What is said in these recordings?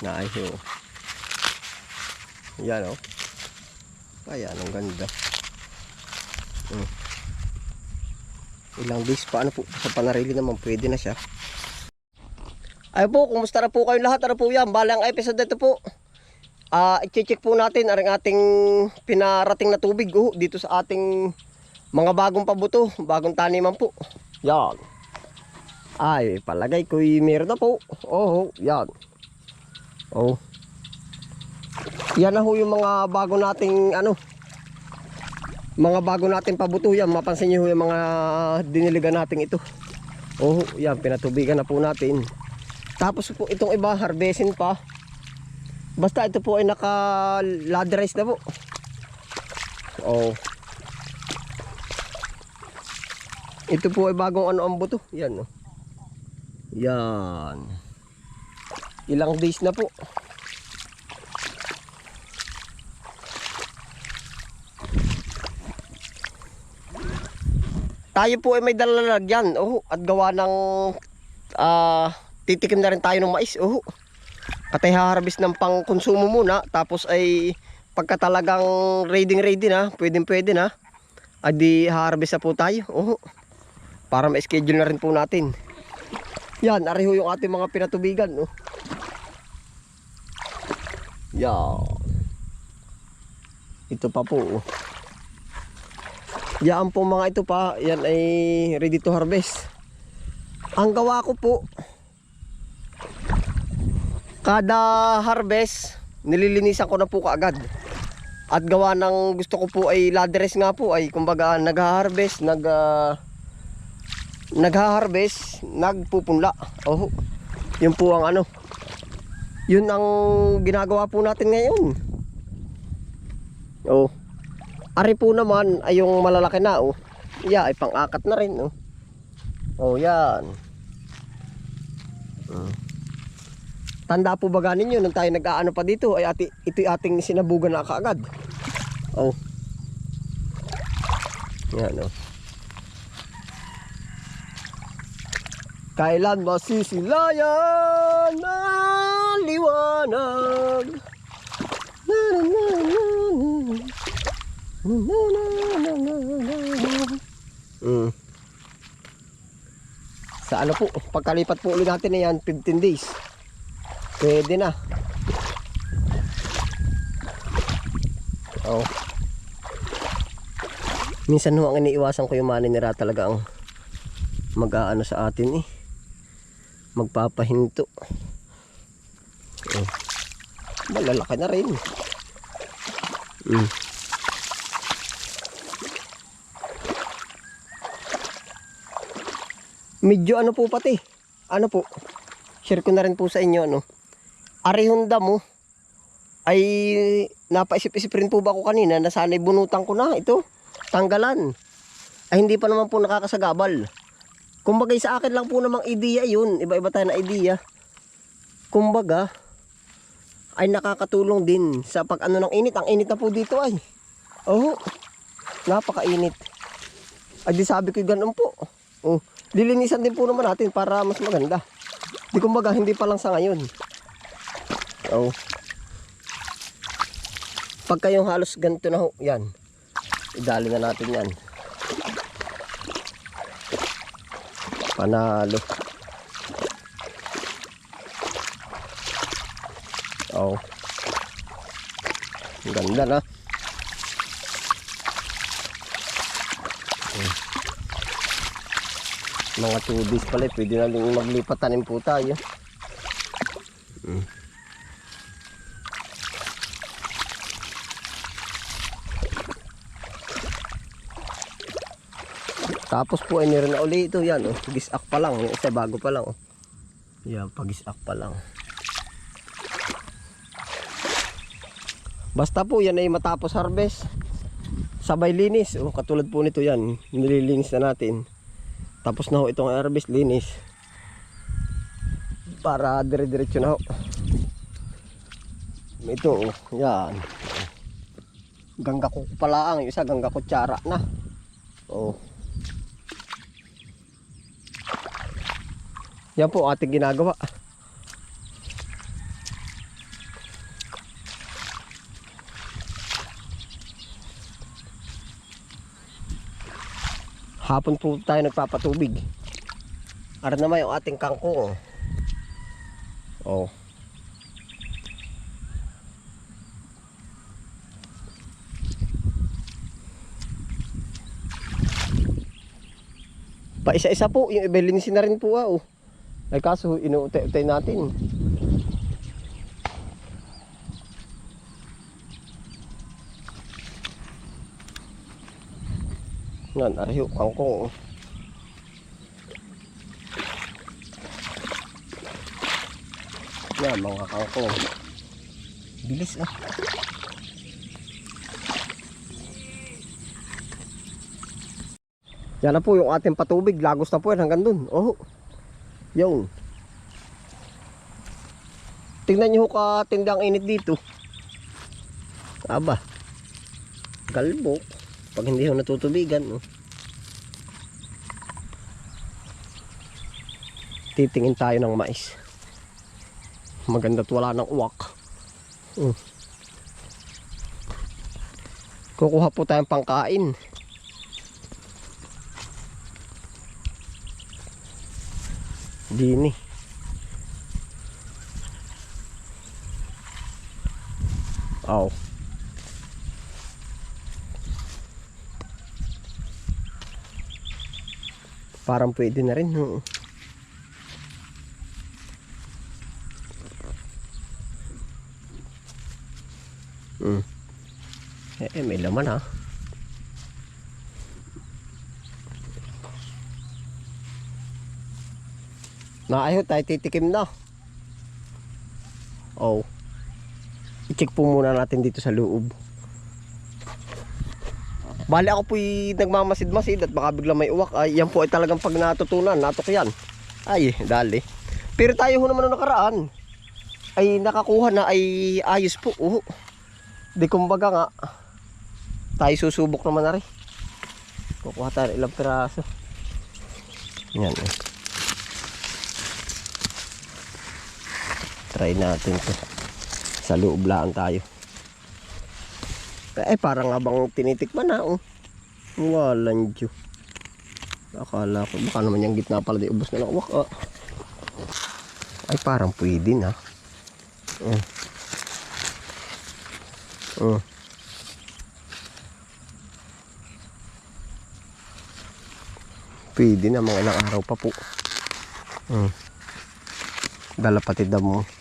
Naayos oh. Yan oh. Ayan, ang ganda. Mm. Ilang days pa, ano po, sa panarili naman, pwede na siya. Ay po, kumusta na po kayo lahat? Ano po yan? Balang episode na ito po. Ah, i-check po natin ang ating pinarating na tubig oh, dito sa ating mga bagong pabuto, bagong taniman po. Yan. Ay, palagay ko meron na po. Oh, yan. Oh. Yan na ho yung mga bago nating ano. Mga bago nating pabuto yan. Mapansin niyo yung mga diniligan nating ito. Oh, yan pinatubigan na po natin. Tapos po itong iba harvestin pa. Basta ito po ay naka laderize na po. Oh. Ito po ay bagong ano ang buto. Yan oh. Yan. Ilang days na po. Tayo po ay may dalalagyan. Oh, at gawa ng ah titikim na rin tayo ng mais. Oh. Katay harvest ng pangkonsumo muna tapos ay pagka talagang ready ready na, pwedeng pwede na. Adi harvest na po tayo. Oh. Para ma-schedule na rin po natin. Yan, ariho yung ating mga pinatubigan. Oh. Yan. Ito pa po. Oh. Yan po mga ito pa. Yan ay ready to harvest. Ang gawa ko po, kada harvest, nililinisan ko na po kaagad. At gawa ng gusto ko po ay ladres nga po ay kumbaga nag-harvest, nag ah, nag-harvest, nagpupunla. Oh. Yun po ang ano. Yun ang ginagawa po natin ngayon. Oh. Ari po naman ay yung malalaki na oh. Yeah, ay pang-akat na rin oh. Oh, yan. Mm. Tanda po ba ganin yun nung tayo nag-aano pa dito ay ati, ito ating sinabugan na kaagad. Oh. Yan oh. Kailan masisilayan ang liwanag? Na, na, na, na, na. Na, na, na, na, na. Mm. Sa ano po, pagkalipat po ulit natin na yan, 15 days. Pwede na. Oh. Minsan ho ang iniiwasan ko yung maninira talaga ang mag-aano sa atin eh. Magpapahinto. Oh. Malalaki na rin. Mm. Medyo ano po pati. Ano po? Share ko na rin po sa inyo ano. Arihonda mo ay napaisip-isip rin po ba ako kanina na sana'y bunutan ko na ito. Tanggalan. Ay hindi pa naman po nakakasagabal. Kumbaga sa akin lang po namang ideya yun. Iba-iba tayo na ideya. Kumbaga ay nakakatulong din sa pag ano ng init. Ang init na po dito ay. Oh, napakainit. Ay di sabi ko ganun po. Oh, lilinisan din po naman natin para mas maganda. Di kumbaga hindi pa lang sa ngayon. Oh. Pag kayong halos ganito na ho, yan. Idali na natin yan. Panalo. Oh. Ang Ganda na. Hmm. Mga 2 days pala, pwede na rin maglipat po tayo. Hmm. Tapos po ay na uli ito yan oh. Gisak pa lang, yung isa bago pa lang oh. Yan, pagisak pa lang. Basta po yan ay matapos harvest. Sabay linis. Oh, katulad po nito yan. Nililinis na natin. Tapos na ho itong harvest linis. Para dire-diretso na ho. Ito oh, yan. Gangga ko pala ang isa gangga kutsara na. Oh. Yan po ating ginagawa. Hapon po tayo nagpapatubig. Ara naman yung ating kangkong. Oh. oh. Pa isa-isa po, yung iba linisin na rin po ah, oh. Ay kaso inuutay-utay natin. Yan, ariyo, kangkong. Yan, mga kangkong. Bilis ah. Yan na po yung ating patubig. Lagos na po yan hanggang dun. Oh. Yun. Tingnan nyo ka tindang init dito. Aba. Galbo. Pag hindi ho natutubigan. Oh. Titingin tayo ng mais. Maganda't wala ng uwak. Oh. Kukuha po tayong pangkain. Dini. Aw. Parang pwede na rin. no? Hmm. Eh, eh, may laman ha. Naayo tayo titikim na. Oh. I-check po muna natin dito sa loob. Bali ako po'y nagmamasid-masid at baka bigla may uwak. Ay, yan po ay talagang pag natutunan, natok yan. Ay, dali. Pero tayo ho naman nung nakaraan. Ay, nakakuha na ay ayos po. Oh. Di kumbaga nga. Tayo susubok naman na rin. Kukuha tayo ng ilang piraso. Yan eh. Try natin to. Sa loob lang tayo. Eh parang habang tinitikman na oh. Walang Diyo. Akala ko baka naman yung gitna pala di ubos na ng uwak. ah. Ay parang pwede na. Oh. Oh. Pwede na mga ilang araw pa po. Hmm. Dala pati damo.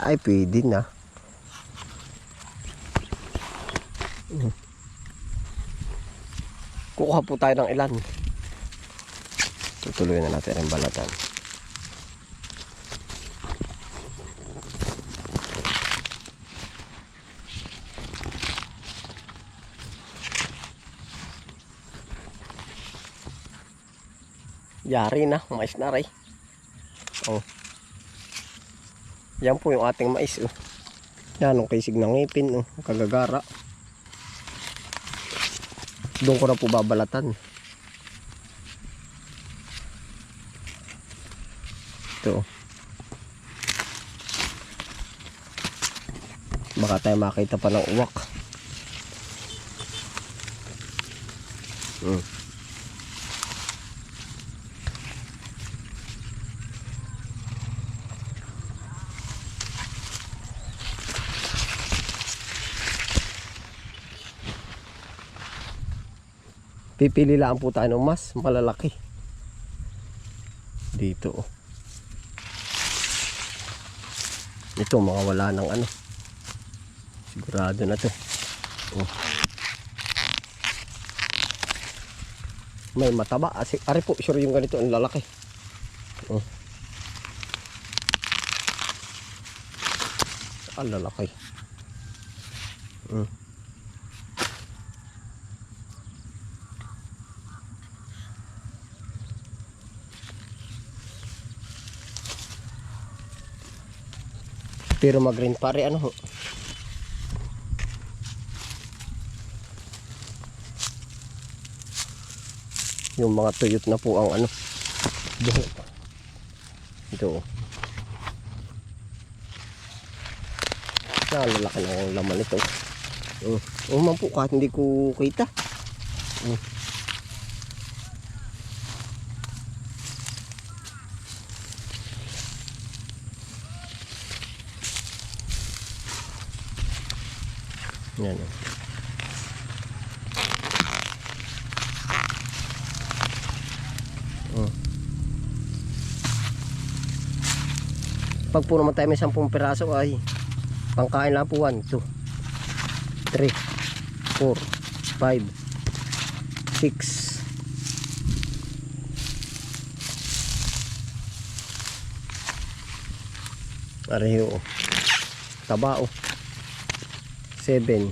Ay, pwede na. Kukuha po tayo ng ilan. Tutuloy na natin ang balatan. Yari na, mais na rin. Oh. Yan po yung ating mais. Oh. Yan, ang kaisig ng ngipin. Oh. Kagagara. Doon ko na po babalatan. Ito. oh. Baka tayo makita pa ng uwak. Hmm. Pipili lang po tayo ng mas malalaki. Dito. oh. Ito mga wala ng ano. Sigurado na to. Oh. May mataba. Asi, ari po, sure yung ganito ang lalaki. Oh. Ang lalaki. Mm. Pero mag-green pare ano ho. Yung mga tuyot na po ang ano. buhok. Ito. oh. Nalalaki na ang laman ito. Oh, oh man po, kahit hindi ko kita. Oh. Yan. oh. Oh. Pag po naman tayo may 10 piraso ay pangkain lang po 1, 2, 3, 4, 5, 6, Areho. Tabao. 7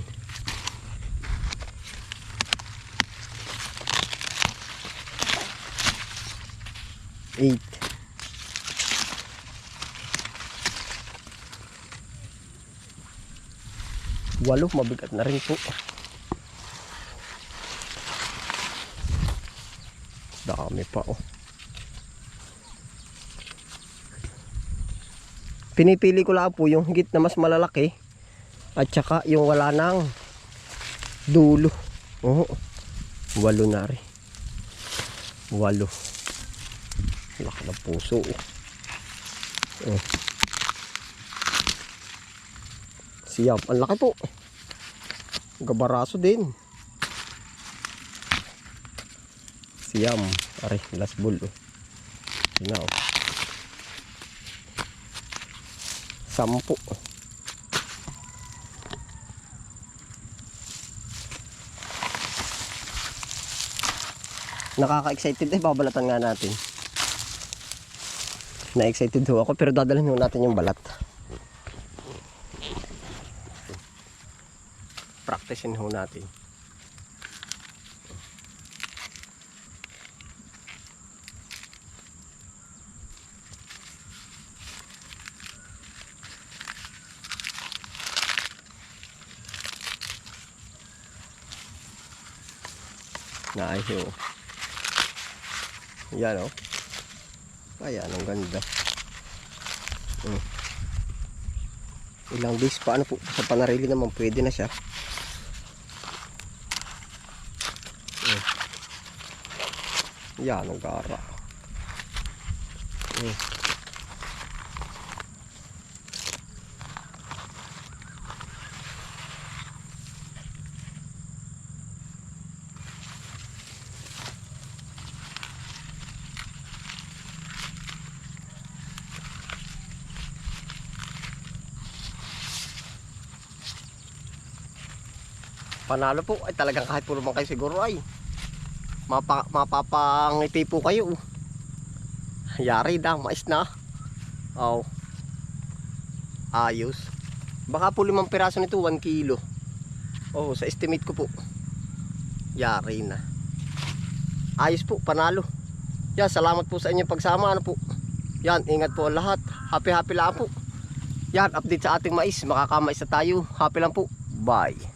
8 Walo, mabigat na rin po. Dami pa oh. Pinipili ko lang po yung higit na mas malalaki at saka yung wala nang dulo. Oo. Walo na rin. Walo. Laki ng puso. oh. Oh. Siyam. Ang laki po. Gabaraso din. Siyam. Are, last bull. Oh. Yun na oh. Nakaka-excited eh. Babalatan nga natin. Na-excited ho ako pero dadalhin ho natin yung balat. Practicein ho natin. Naayo. Yan o. Oh. Ayan, ang ganda. Hmm. Ilang days pa ano po sa panarili naman pwede na siya. Hmm. Yan ang gara. Hmm. Panalo po ay talagang kahit puro man kayo siguro ay mapa, mapapangiti po kayo. Yari na, mais na. Oh. Ayos. Baka po limang piraso nito, 1 kilo. Oh, sa estimate ko po. Yari na. Ayos po, panalo. Yan, salamat po sa inyong pagsama. Ano po? Yan, ingat po ang lahat. Happy happy lang po. Yan, update sa ating mais. Makakamais na tayo. Happy lang po. Bye.